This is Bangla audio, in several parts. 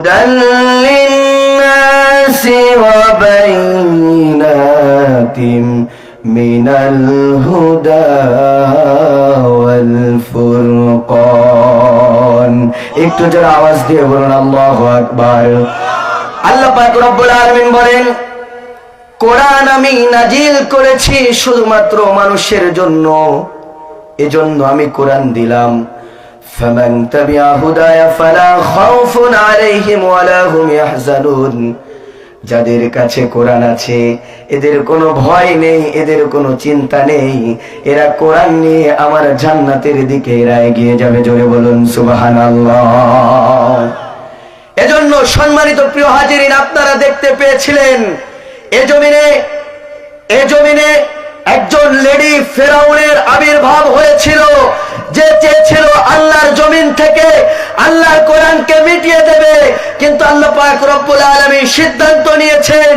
هدى للناس وبينات من الهدى والفرقان একটু যারা আওয়াজ দিয়ে বলুন আল্লাহু আকবার আল্লাহ পাক রব্বুল আলামিন বলেন কোরআন আমি নাজিল করেছি শুধুমাত্র মানুষের জন্য এজন্য আমি কোরআন দিলাম فمن تبع هدايا فلا خوف عليهم ولا هم يحزنون যাদের কাছে কোরআন আছে এদের কোনো ভয় নেই এদের কোনো চিন্তা নেই এরা কোরআন নিয়ে আমার জান্নাতের দিকে এরা এগিয়ে যাবে জোরে বলুন সুবহানাল্লাহ এজন্য সম্মানিত প্রিয় হাজিরিন আপনারা দেখতে পেয়েছিলেন এ জমিনে এ জমিনে একজন লেডি ফেরাউনের আবির্ভাব হয়েছিল, যে চেয়েছিল আল্লাহর জমিন থেকে আল্লাহর কোরআনকে মিটিয়ে দেবে। কিন্তু আল্লাহ পাক রব্বুল আলামিন সিদ্ধান্ত নিয়েছেন,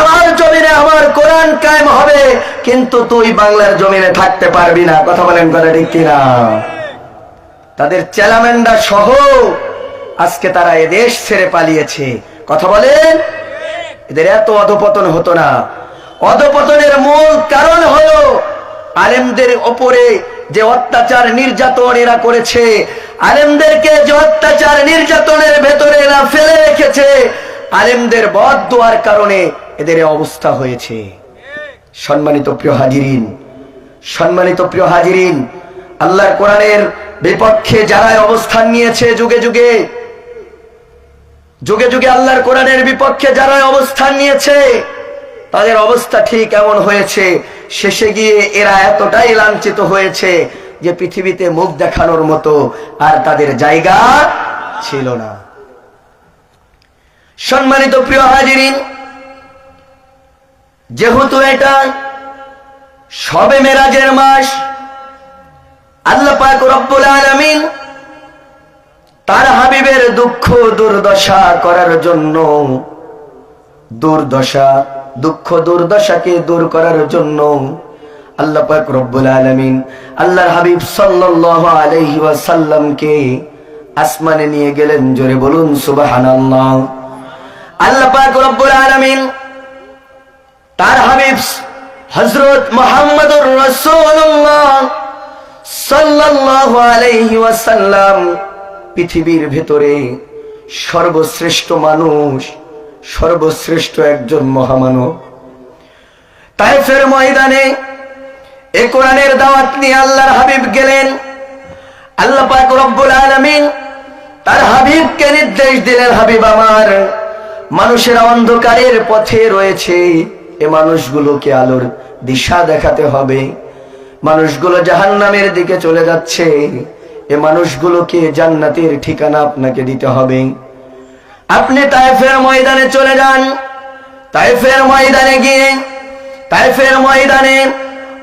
আমার জমিনে আমার কোরআন কায়েম হবে, কিন্তু তুই বাংলার জমিনে থাকতে পারবি না। কথা বলেন কথা ঠিক কিনা? তাদের চেলামেন্ডা সহ আজকে তারা এদেশ ছেড়ে পালিয়েছে। কথা বলেন? এদের এত অধপতন হতো না। অধপতনের মূল কারণ হলো আলেমদের ওপরে যে অত্যাচার নির্যাতন এরা করেছে, আলেমদেরকে যে অত্যাচার নির্যাতনের ভেতরে এরা ফেলে রেখেছে, আলেমদের বদ দোয়ার কারণে এদের অবস্থা হয়েছে। সম্মানিত প্রিয় হাজিরিন, সম্মানিত প্রিয় হাজিরিন, আল্লাহর কোরআনের বিপক্ষে যারা অবস্থান নিয়েছে যুগে যুগে যুগে যুগে আল্লাহর কোরআনের বিপক্ষে যারা অবস্থান নিয়েছে তাদের অবস্থা ঠিক এমন হয়েছে, শেষে গিয়ে এরা এতটাই লাঞ্ছিত হয়েছে যে পৃথিবীতে মুখ দেখানোর মতো আর তাদের জায়গা ছিল না। সম্মানিত প্রিয় হাজিরিন, যেহেতু এটা সবে মেরাজের মাস, আল্লাহ পাক রব্বুল আলামিন তার হাবিবের দুঃখ দুর্দশা করার জন্য দুর্দশা দুঃখ দুর্দশাকে দূর করার জন্য আল্লাহ পাক রব্বুল আলামিন আল্লাহর হাবিব সাল্লাল্লাহু আলাইহি ওয়াসাল্লামকে আসমানে নিয়ে গেলেন, জোরে বলুন, সুবহানাল্লাহ। আল্লাহ পাক রব্বুল আলামিন তার হাবিব হযরত মুহাম্মদুর রাসূলুল্লাহ সাল্লাল্লাহু আলাইহি ওয়াসাল্লাম পৃথিবীর ভেতরে সর্বশ্রেষ্ঠ মানুষ সর্বশ্রেষ্ঠ একজন মহামানব। তাইফের ময়দানে এ কোরআনের দাওয়াত নিয়ে আল্লাহর হাবিব গেলেন। আল্লাহ পাক রব্বুল আলামিন তার হাবিবকে নির্দেশ দিলেন, হাবিব আমার, মানুষেরা অন্ধকারের পথে রয়েছে। এ মানুষগুলোকে আলোর দিশা দেখাতে হবে। মানুষগুলো জাহান্নামের দিকে চলে যাচ্ছে। এ মানুষগুলোকে জান্নাতের ঠিকানা আপনাকে দিতে হবে। আপনি তাইফের ময়দানে চলে যান। তাইফের ময়দানে গিয়ে, তাইফের ময়দানে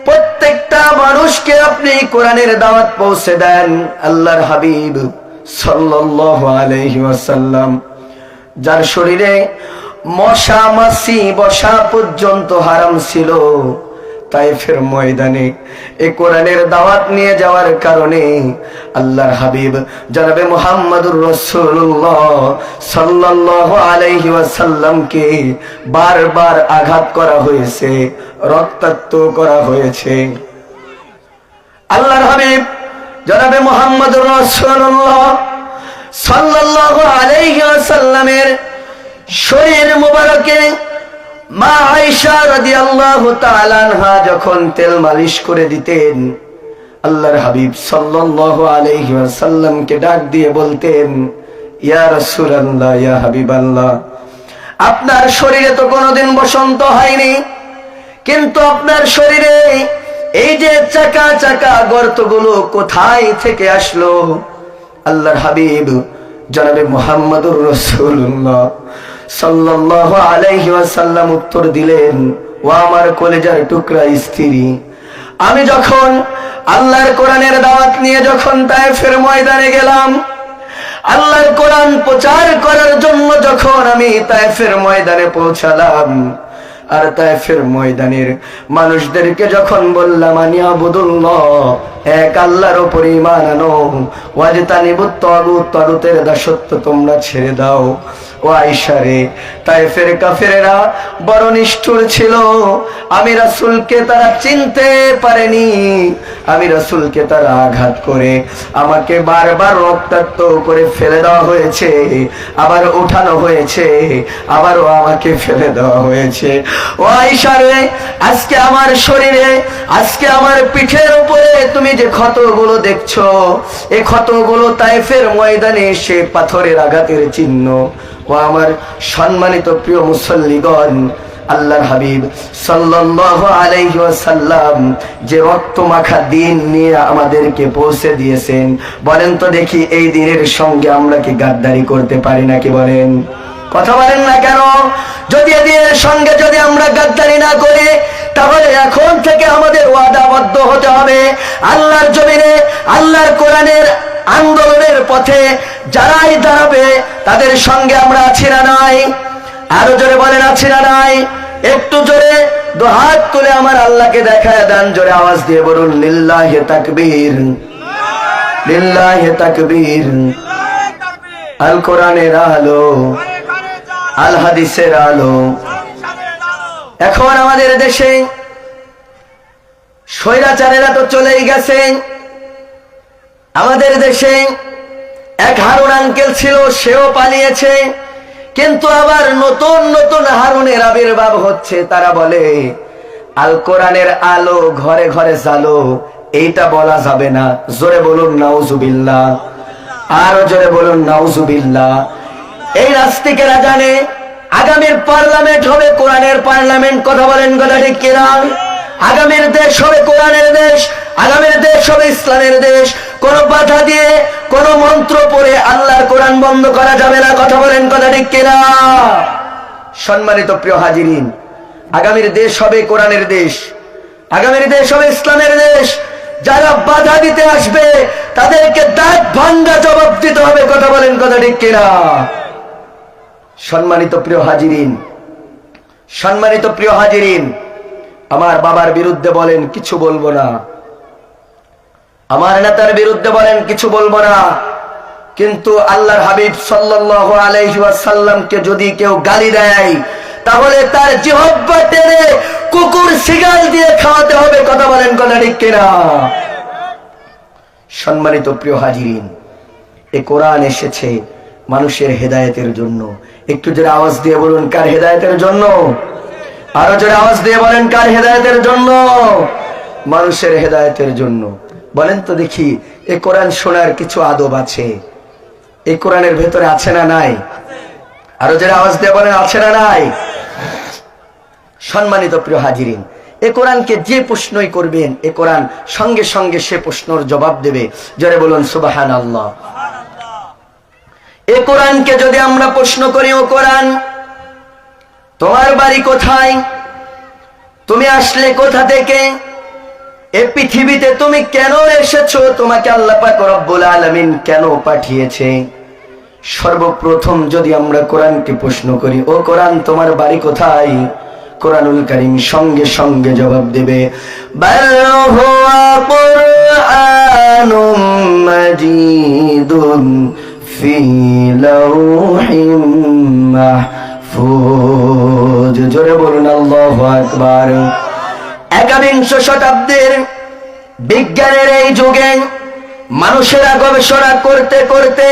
প্রত্যেকটা মানুষকে আপনি কোরআনের দাওয়াত পৌঁছে দেন। আল্লাহর হাবিব ওয়াসাল্লাম, যার শরীরে মশা, মাছি, বসা পর্যন্ত হারাম ছিল। তাইফের ময়দানে। এ কোরআনের দাওয়াত নিয়ে যাওয়ার কারণে আল্লাহর হাবিব জনাবে মুহাম্মদুর রাসূলুল্লাহ সাল্লাল্লাহু আলাইহি ওয়াসাল্লামকে বারবার আঘাত করা হয়েছে, রক্তাক্ত করা হয়েছে। আল্লাহর হাবিব জনাবে মুহাম্মদুর রাসূলুল্লাহ সাল্লাল্লাহু আলাইহি ওয়াসাল্লামের শরীর মুবারকে মা আয়েশা রাদিয়াল্লাহু তাআলা আনহা যখন তেল মালিশ করে দিতেন, আল্লাহর হাবিব সাল্লাল্লাহু আলাইহি ওয়াসাল্লামকে ডাক দিয়ে বলতেন, ইয়া রাসূলুল্লাহ, ইয়া হাবিবাল্লাহ, আপনার শরীরে তো কোনোদিন বসন্ত হয়নি, কিন্তু আপনার শরীরে এই যে চাকা চাকা গর্তগুলো কোথায় থেকে আসলো? আল্লাহর হাবিব, জনাবে মুহাম্মদুর রাসূলুল্লাহ সাল্লাল্লাহু আলাইহি ওয়াসাল্লাম উত্তর দিলেন, ও আমার কলেজার টুকরা স্ত্রী, আমি যখন আল্লাহর কোরআনের দাওয়াত নিয়ে যখন ময়দানে গেলাম, আল্লাহর কোরআন প্রচার করার জন্য যখন আমি ময়দানে পৌঁছালাম, আর তায়েফের ময়দানের মানুষদেরকে যখন বললাম, আনি আবুদুল্লাহ, এক আল্লাহর উপর ইমান আনো, ওয়াজতানিবুত তাগুত তাগুতের দাসত্ব তোমরা ছেড়ে দাও। আঘাত করে আমাকে বারবার রক্তাক্ত করে ফেলে দেওয়া হয়েছে আবার উঠানো হয়েছে, আবারও আমাকে ফেলে দেওয়া হয়েছে। ও আইসারে আজকে আমার শরীরে, আজকে আমার পিঠের উপরে তুমি যে ক্ষতগুলো দেখছ এই ক্ষতগুলো তাইফের ময়দানে সে পাথরের আঘাতের চিহ্ন ও আমার সম্মানিত প্রিয় মুসল্লিগণ, আল্লাহর হাবিব সাল্লাল্লাহু আলাইহি যে রক্ত মাখা দিন নিয়ে আমাদেরকে পৌঁছে দিয়েছেন। বলেন তো দেখি এই দিনের সঙ্গে আমরা কি গাদ্দারি করতে পারি নাকি বলেন? কথা বলেন না কেন? যদি এদিনের সঙ্গে যদি আমরা গাদ্দারি না করি তাহলে এখন থেকে আমাদের ওয়াদাবদ্ধ হতে হবে। আল্লাহর জমিনে, আল্লাহর কোরআনের আন্দোলনের পথে যারাই দাঁড়াবে, তাদের সঙ্গে আমরা আছি না নাই? আরও জোরে বলেন, আছি না নাই? একটু জোরে দু হাত তুলে আমার আল্লাহকে দেখায় দেন, জোরে আওয়াজ দিয়ে বলুন, লিল্লাহে তাকবীর লিল্লাহে তাকবীর, আল কোরআনের আলো, আল হাদিসের আলো এখন আমাদের দেশে স্বৈরাচারেরা তো চলেই গেছে। আমাদের দেশে এক হারুন আঙ্কেল ছিল, সেও পালিয়েছে। কিন্তু আবার নতুন নতুন হারুনের আবির্ভাব হচ্ছে। তারা বলে, আল কোরআনের আলো ঘরে ঘরে জালো এইটা বলা যাবে না। জোরে বলুন, নাউজুবিল্লাহ। আরও জোরে বলুন, নাউজুবিল্লাহ। এই নাস্তিকেরা জানে আগামীর পার্লামেন্ট হবে, কোরআনের পার্লামেন্ট, কথা বলেন কথা ঠিক কিনা? আগামীর দেশ হবে কোরআনের দেশ, আগামীর দেশ হবে ইসলামের দেশ। কোন বাধা দিয়ে, কোন মন্ত্র পড়ে আল্লাহর কোরআন বন্ধ করা যাবে না, কথা বলেন কথা ঠিক কিনা? সম্মানিত প্রিয় হাজিরিন, আগামীর দেশ হবে কোরআনের দেশ, আগামীর দেশ হবে ইসলামের দেশ। যারা বাধা দিতে আসবে, তাদেরকে দাঁত ভাঙ্গা জবাব দিতে হবে, কথা বলেন কথা ঠিক কিনা? সম্মানিত প্রিয় হাজিরিন, সম্মানিত প্রিয় হাজিরিন, আমার বাবার বিরুদ্ধে বলেন কিছু বলব না। আমার নেতার বিরুদ্ধে বলেন কিছু বলব না। কিন্তু আল্লাহর হাবিব সাল্লাল্লাহু আলাইহি ওয়াসাল্লামকে যদি কেউ গালি দেয়, তাহলে তার জিহব্বা টেনে কুকুর সিগাল দিয়ে খাওয়াতে হবে, কথা বলেন কথা ঠিক কিনা? সম্মানিত প্রিয় হাজিরিন, এ কোরআন এসেছে। মানুষের হেদায়েতের জন্য। একটু জোরে আওয়াজ দিয়ে বলুন, কার হেদায়েতের জন্য? আরও জোরে আওয়াজ দিয়ে বলেন, কার হেদায়েতের জন্য? মানুষের হেদায়েতের জন্য। বলেন তো দেখি, এ কোরআন শোনার কিছু আদব আছে? এই কোরআনের ভেতরে আছে না নাই? আরও জোরে আওয়াজ দিয়ে বলেন, আছে না নাই? সম্মানিত প্রিয় হাজিরিন, এ কোরআনকে যে প্রশ্নই করবেন, এ কোরআন সঙ্গে সঙ্গে সে প্রশ্নর জবাব দেবে। জোরে বলুন সুবাহান আল্লাহ এ কোরআনকে যদি আমরা প্রশ্ন করি, ও কোরআন, তোমার বাড়ি কোথায়? তুমি আসলে কোথা থেকে? এ পৃথিবীতে তুমি কেন এসেছ? তোমাকে আল্লাহ পাক রব্বুল আলামিন কেন পাঠিয়েছে? সর্বপ্রথম যদি আমরা কোরআনকে প্রশ্ন করি, ও কোরআন, তোমার বাড়ি কোথায়? কোরআনুল করিম সঙ্গে সঙ্গে জবাব দেবে, বাল মাজিদুন ফি লাউহিম মাহফুজ জোরে বলুন, আল্লাহু আকবার। একাবিংশ শতাব্দীর বিজ্ঞানের এই যুগে মানুষেরা গবেষণা করতে করতে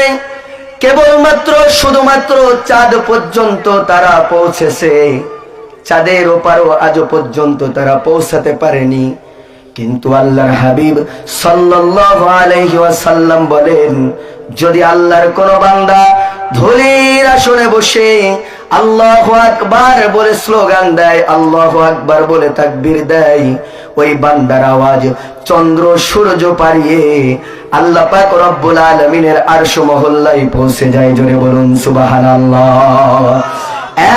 কেবলমাত্র, শুধুমাত্র চাঁদ পর্যন্ত তারা পৌঁছেছে। চাঁদের ওপারও আজও পর্যন্ত তারা পৌঁছাতে পারেনি। কিন্তু আল্লাহর হাবিব ওয়াসাল্লাম বলেন যদি আল্লাহর কোন বান্দা ধুলির আসনে বসে আল্লাহ আকবার বলে স্লোগান দেয়, আল্লাহু আকবার বলে তাকবীর দেয়, ওই বান্দার আওয়াজ চন্দ্র সূর্য পারিয়ে আল্লাহ পাক রব্বুল আলামিনের আরশ মহল্লায় পৌঁছে যায়। জোরে বলুন, সুবহানাল্লাহ।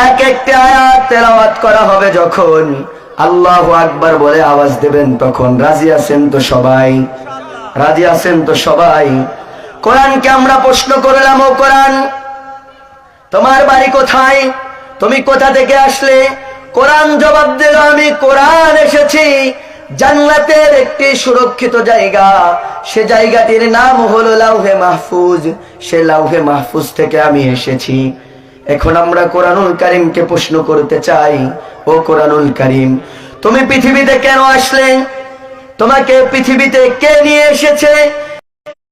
এক একটা আয়াত তেলাওয়াত করা হবে যখন আল্লাহু আকবার বলে আওয়াজ দেবেন, তখন রাজি আছেন তো সবাই? রাজি আছেন তো সবাই? কোরআনকে আমরা প্রশ্ন করলাম, ও কোরআন, তোমার বাড়ি কোথায়? তুমি কোথা থেকে আসলে? কোরআন জবাব দিল, আমি কোরআন এসেছি, জান্নাতের একটি সুরক্ষিত জায়গা। সে জায়গাটির নাম হলো লাউহে মাহফুজ। সে লাউহে মাহফুজ থেকে আমি এসেছি। এখন আমরা কোরআনুল কারিমকে প্রশ্ন করতে চাই, ও কোরআনুল কারিম, তুমি পৃথিবীতে কেন আসলে? তোমাকে পৃথিবীতে কে নিয়ে এসেছে?